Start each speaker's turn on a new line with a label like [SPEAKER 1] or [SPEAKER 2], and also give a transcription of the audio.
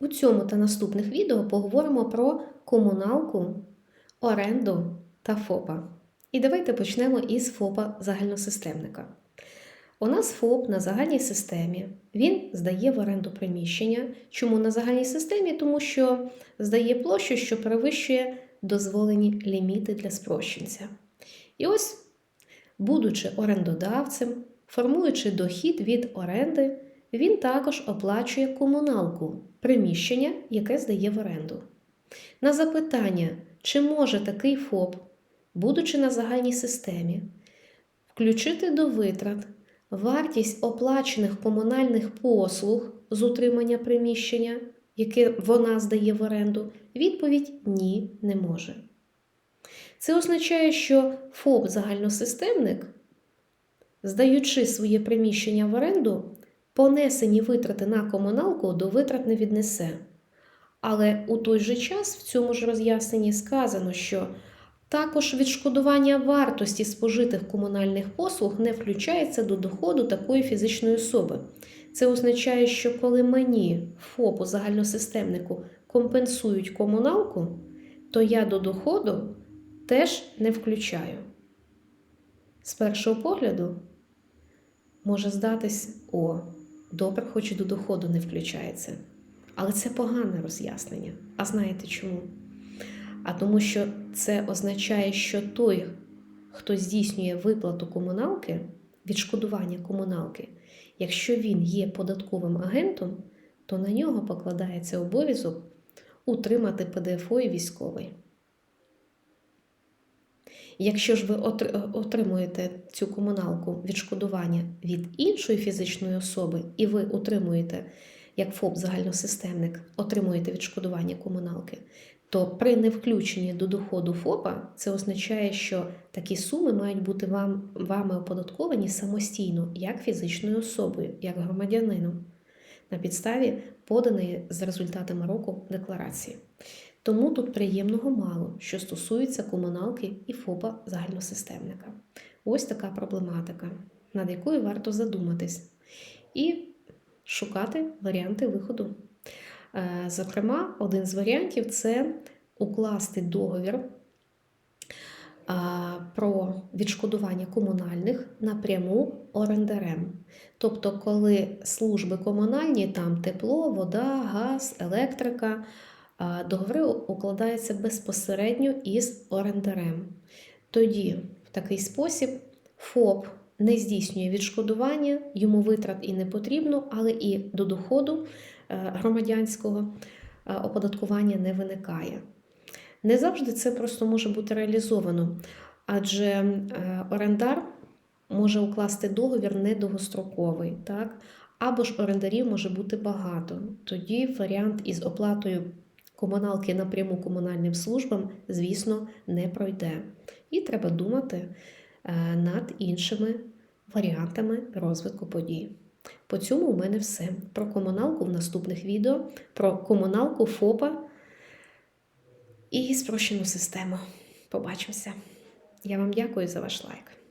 [SPEAKER 1] У цьому та наступних відео поговоримо про комуналку, оренду та ФОПа. І давайте почнемо із ФОПа загальносистемника. У нас ФОП на загальній системі. Він здає в оренду приміщення. Чому на загальній системі? Тому що здає площу, що перевищує дозволені ліміти для спрощенця. І ось, будучи орендодавцем, формуючи дохід від оренди, він також оплачує комуналку приміщення, яке здає в оренду. На запитання, чи може такий ФОП, будучи на загальній системі, включити до витрат вартість оплачених комунальних послуг з утримання приміщення, яке вона здає в оренду, відповідь ні, не може. Це означає, що ФОП загальносистемник, здаючи своє приміщення в оренду, понесені витрати на комуналку до витрат не віднесе. Але у той же час в цьому ж роз'ясненні сказано, що також відшкодування вартості спожитих комунальних послуг не включається до доходу такої фізичної особи. Це означає, що коли мені, ФОПу загальносистемнику, компенсують комуналку, то я до доходу теж не включаю. З першого погляду може здатись, о, добре, хоч і до доходу не включається. Але це погане роз'яснення. А знаєте чому? А тому, що це означає, що той, хто здійснює виплату комуналки, відшкодування комуналки, якщо він є податковим агентом, то на нього покладається обов'язок утримати ПДФО і військовий. Якщо ж ви отримуєте цю комуналку відшкодування від іншої фізичної особи, і ви утримуєте, як ФОП загальносистемник, отримуєте відшкодування комуналки, то при невключенні до доходу ФОПа це означає, що такі суми мають бути вам, вами оподатковані самостійно, як фізичною особою, як громадянином, на підставі поданої з результатами року декларації. Тому тут приємного мало, що стосується комуналки і ФОПа загальносистемника. Ось така проблематика, над якою варто задуматись і шукати варіанти виходу. Е, Зокрема, один з варіантів це укласти договір про відшкодування комунальних напряму орендарем. Тобто, коли служби комунальні, там тепло, вода, газ, електрика, договори укладаються безпосередньо із орендарем. Тоді, в такий спосіб, ФОП не здійснює відшкодування, йому витрат і не потрібно, але і до доходу е, громадянського е, оподаткування не виникає. Не завжди це просто може бути реалізовано, адже е, орендар може укласти договір недовгостроковий, так? або ж орендарів може бути багато. Тоді варіант із оплатою комуналки напряму комунальним службам, звісно, не пройде. І треба думати над іншими варіантами розвитку подій. По цьому у мене все. Про комуналку в наступних відео, про комуналку ФОПа і спрощену систему. Побачимося. Я вам дякую за ваш лайк.